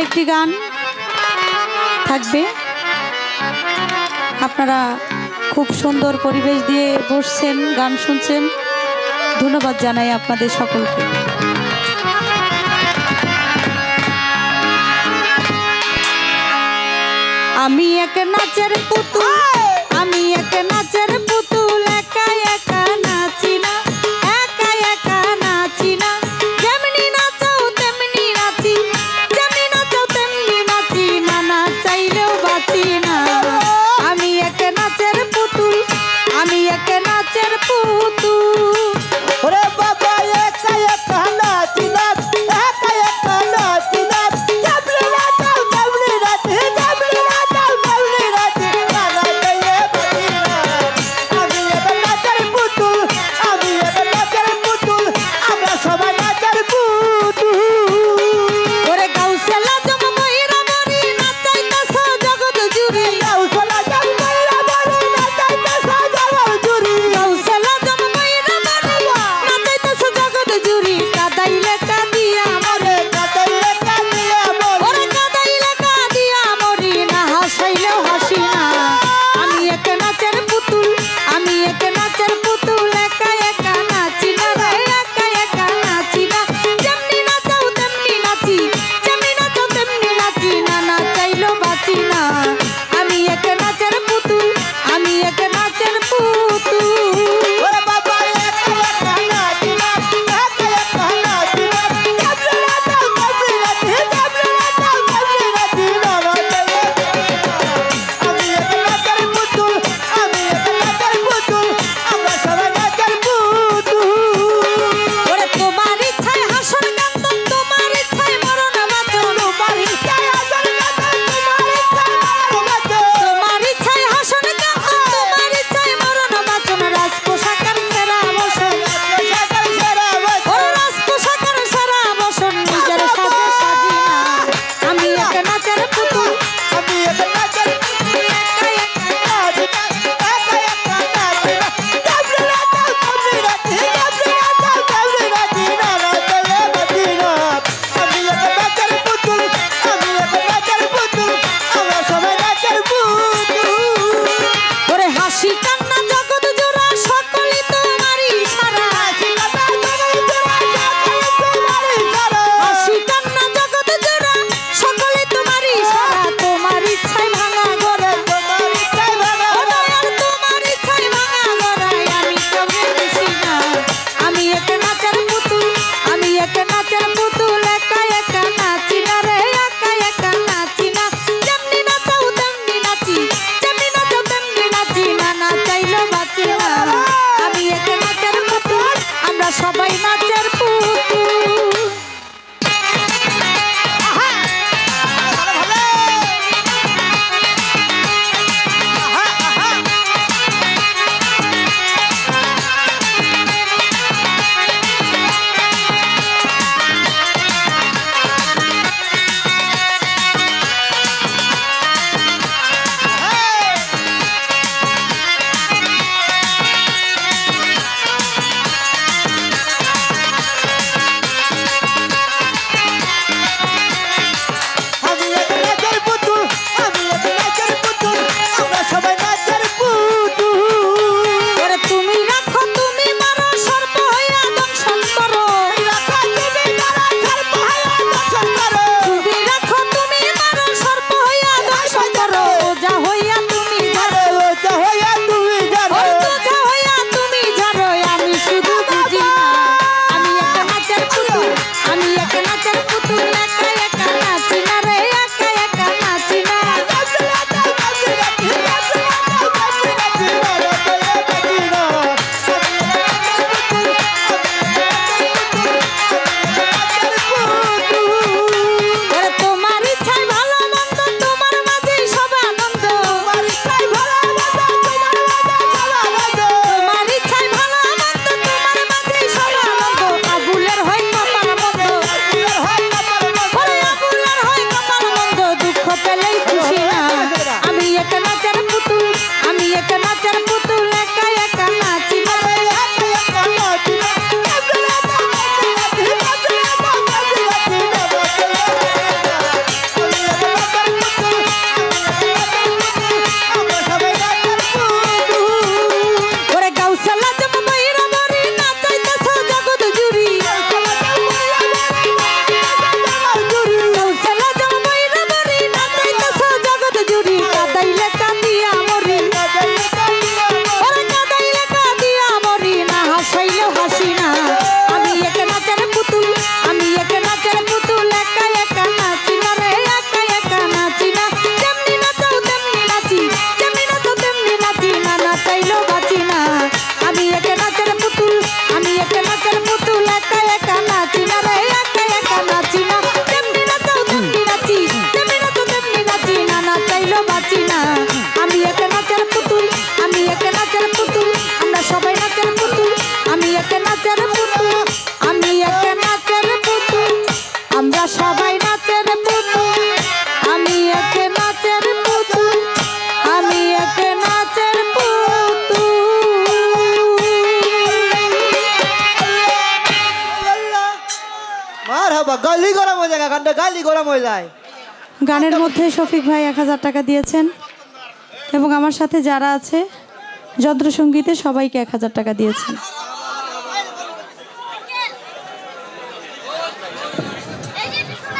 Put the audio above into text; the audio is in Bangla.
আরেকটি গান থাকবে। আপনারা খুব সুন্দর পরিবেশ দিয়ে বসছেন গান শুনছেন। ধন্যবাদ জানাই আপনাদের সকলকে। আমি এক নাচের পুতুল আমি এক নাচের পুতুল একা একা আমি একে নাচের পুতুল। আমি একটা নাচের আমরা সবাই নাচের আমি একটা নাচের আমি একটা নাচের গানটা গানের মধ্যে শফিক ভাই এক হাজার টাকা দিয়েছেন এবং আমার সাথে যারা আছে যন্ত্রসঙ্গীতে সবাইকে এক হাজার টাকা দিয়েছেন।